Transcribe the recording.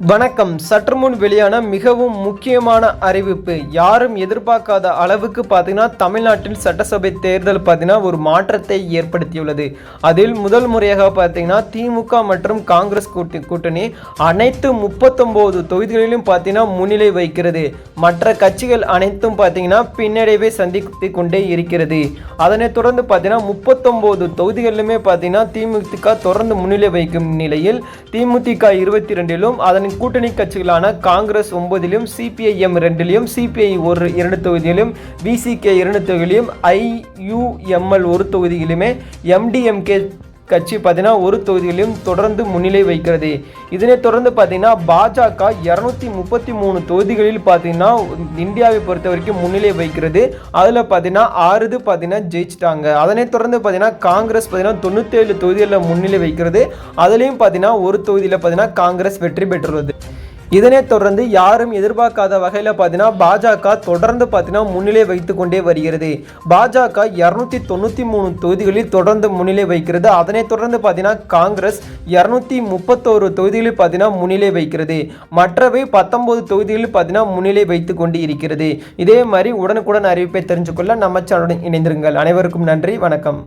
வணக்கம். சற்று முன் வெளியான மிகவும் முக்கியமான அறிவிப்பு. யாரும் எதிர்பார்க்காத அளவுக்கு பார்த்தீங்கன்னா தமிழ்நாட்டில் சட்டசபை தேர்தல் பார்த்தீங்கன்னா ஒரு மாற்றத்தை ஏற்படுத்தியுள்ளது. அதில் முதல் முறையாக பார்த்தீங்கன்னா திமுக மற்றும் காங்கிரஸ் கூட்டி கூட்டணி அனைத்து முப்பத்தொம்போது தொகுதிகளிலும் பார்த்தீங்கன்னா முன்னிலை வைக்கிறது மற்ற கட்சிகள் அனைத்தும் பார்த்தீங்கன்னா பின்னடைவை சந்தித்து கொண்டே இருக்கிறது. அதனைத் தொடர்ந்து பார்த்தீங்கன்னா முப்பத்தொம்போது தொகுதிகளிலுமே பார்த்தீங்கன்னா திமுக தொடர்ந்து முன்னிலை வைக்கும் நிலையில் திமுக இருபத்தி ரெண்டிலும் அதன் கூட்டணி கட்சிகளான காங்கிரஸ் ஒன்பதிலும் சிபிஐஎம் ரெண்டிலும் சிபிஐ ஒரு இரண்டு தொகுதியிலும் விசிகே இரண்டு தொகுதியிலும் ஐயுஎம்எல் ஒரு தொகுதியிலுமே எம்டிஎம்கே கட்சி பார்த்தீங்கன்னா ஒரு தொகுதியிலும் தொடர்ந்து முன்னிலை வைக்கிறது. இதனைத் தொடர்ந்து பார்த்தீங்கன்னா பாஜக இரநூத்தி முப்பத்தி மூணு தொகுதிகளில் பார்த்தீங்கன்னா இந்தியாவை பொறுத்த வரைக்கும் முன்னிலை வைக்கிறது. அதில் பார்த்தீங்கன்னா ஆறுது பார்த்தீங்கன்னா ஜெயிச்சிட்டாங்க. அதனைத் தொடர்ந்து பார்த்தீங்கன்னா காங்கிரஸ் பார்த்தீங்கன்னா தொண்ணூத்தேழு தொகுதிகளில் முன்னிலை வைக்கிறது. அதுலேயும் பார்த்தீங்கன்னா ஒரு தொகுதியில் பார்த்தீங்கன்னா காங்கிரஸ் வெற்றி பெற்றுள்ளது. இதனைத் தொடர்ந்து யாரும் எதிர்பார்க்காத வகையில் பார்த்தீங்கன்னா பாஜக தொடர்ந்து பார்த்தீங்கன்னா முன்னிலை வைத்து கொண்டே வருகிறது. பாஜக இரநூத்தி தொண்ணூற்றி மூணு தொகுதிகளில் தொடர்ந்து முன்னிலை வைக்கிறது. அதனைத் தொடர்ந்து பார்த்தீங்கன்னா காங்கிரஸ் இரநூத்தி முப்பத்தோரு தொகுதிகளில் பார்த்தீங்கன்னா முன்னிலை வைக்கிறது. மற்றவை பத்தொன்பது தொகுதிகளில் பார்த்தீங்கன்னா முன்னிலை வைத்து கொண்டு இருக்கிறது. இதே மாதிரி உடனுக்குடன் அறிவிப்பை தெரிஞ்சுக்கொள்ள நம்ம சேனலுடன் இணைந்திருங்கள். அனைவருக்கும் நன்றி. வணக்கம்.